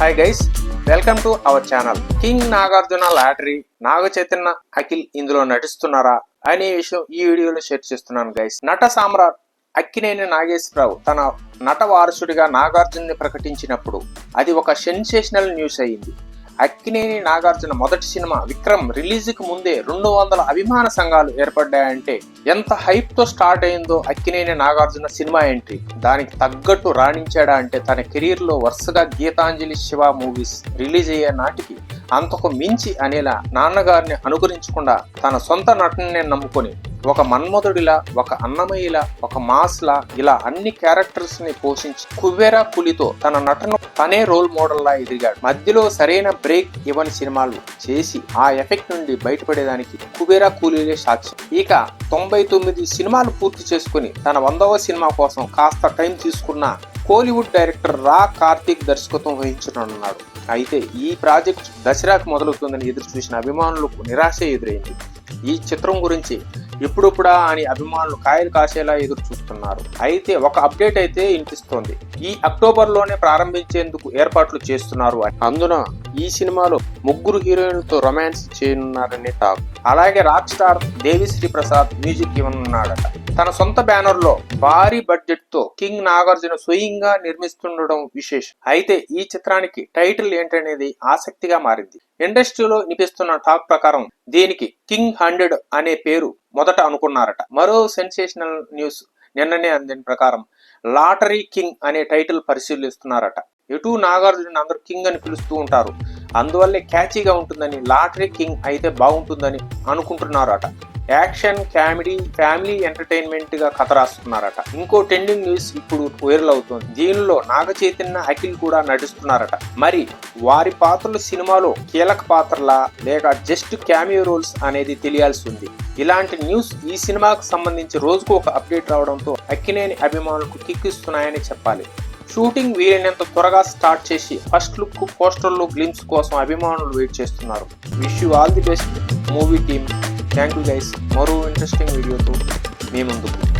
Hi guys welcome to our channel king Nagarjuna lottery Naga Chaitanya Akhil ఇందులో నటిస్తున్నారా అనే విషయం ఈ వీడియోలో షేర్ చేస్తున్నాను గైస్ నట సామ్రాట్ అక్కినేని నాగేశ్వరరావు తన నట వారసుడిగా నాగార్జున్ని ప్రకటించినప్పుడు అది ఒక సెన్సేషనల్ న్యూస్ అయింది అక్కినేని నాగార్జున మొదటి సినిమా విక్రమ్ రిలీజ్కి ముందే రెండు వందల అభిమాన సంఘాలు ఏర్పడ్డాయంటే ఎంత హైప్తో స్టార్ట్ అయిందో అక్కినేని నాగార్జున సినిమా ఎంట్రీ దానికి తగ్గట్టు రాణించాడా అంటే తన కెరీర్లో వరుసగా గీతాంజలి శివ మూవీస్ రిలీజ్ అయ్యే నాటికి అంతకు మించి అనేలా నాన్నగారిని అనుకరించకుండా తన సొంత నటననే నమ్ముకొని ఒక మన్మధుడిలా ఒక అన్నమయ్యలా ఒక మాస్లా ఇలా అన్ని క్యారెక్టర్స్ని పోషించి కుబేరా పులితో తన నటన తనే రోల్ మోడల్ లా ఎదిగాడు. మధ్యలో సరైన బ్రేక్ ఇవ్వని సినిమాలు చేసి ఆ ఎఫెక్ట్ నుండి బయటపడేదానికి కుబేరా కూలీలే సాక్ష్యం. ఇక తొంభై తొమ్మిది సినిమాలు పూర్తి చేసుకుని తన వందవ సినిమా కోసం కాస్త టైం తీసుకున్న కోలీవుడ్ డైరెక్టర్ రా కార్తిక్ దర్శకత్వం వహించనున్నాడు. అయితే ఈ ప్రాజెక్ట్ దసరాకు మొదలవుతుందని ఎదురు చూసిన అభిమానులకు నిరాశ ఎదురైంది. ఈ చిత్రం గురించి ఎప్పుడప్పుడా అని అభిమానులు కాయలు కాసేలా ఎదురు చూస్తున్నారు. అయితే ఒక అప్డేట్ అయితే వినిపిస్తోంది. ఈ అక్టోబర్లోనే ప్రారంభించేందుకు ఏర్పాట్లు చేస్తున్నారు అందున ఈ సినిమాలో ముగ్గురు హీరోయిన్లతో రొమాన్స్ చేయనున్నారని టాక్. అలాగే rock star Devi Sri Prasad music ఇవ్వనున్నాడట. తన సొంత బ్యానర్లో భారీ బడ్జెట్తో కింగ్ నాగార్జున స్వయంగా నిర్మిస్తుండడం విశేషం. అయితే ఈ చిత్రానికి టైటిల్ ఏంటనేది ఆసక్తిగా మారింది. ఇండస్ట్రీలో వినిపిస్తున్న టాక్ ప్రకారం దీనికి కింగ్ హండ్రెడ్ అనే పేరు మొదట అనుకున్నారట. మరో సెన్సేషనల్ న్యూస్ నిన్ననే అందిన ప్రకారం లాటరీ కింగ్ అనే టైటిల్ పరిశీలిస్తున్నారట. ఎటు నాగార్జున అందరూ కింగ్ అని పిలుస్తూ ఉంటారు. అందువల్లే క్యాచీగా ఉంటుందని లాటరీ కింగ్ అయితే బాగుంటుందని అనుకుంటున్నారట. యాక్షన్ కామెడీ ఫ్యామిలీ ఎంటర్టైన్మెంట్గా కథ రాస్తున్నారట. ఇంకో ట్రెండింగ్ న్యూస్ ఇప్పుడు వైరల్ అవుతుంది. దీనిలో నాగ చైతన్య అఖిల్ కూడా నటిస్తున్నారట. మరి వారి పాత్రలు సినిమాలో కీలక పాత్రలా లేక జస్ట్ క్యామియో రోల్స్ అనేది తెలియాల్సి ఉంది. ఇలాంటి న్యూస్ ఈ సినిమాకు సంబంధించి రోజుకు ఒక అప్డేట్ రావడంతో అక్కినేని అభిమానులకు కిక్కిస్తున్నాయని చెప్పాలి. షూటింగ్ వీలైనంత త్వరగా స్టార్ట్ చేసి ఫస్ట్ లుక్ పోస్టర్లు గ్లిమ్స్ కోసం అభిమానులు వెయిట్ చేస్తున్నారు. Wish you all the best movie team. Thank you guys మరో ఇంట్రెస్టింగ్ వీడియోతో మీ ముందుకు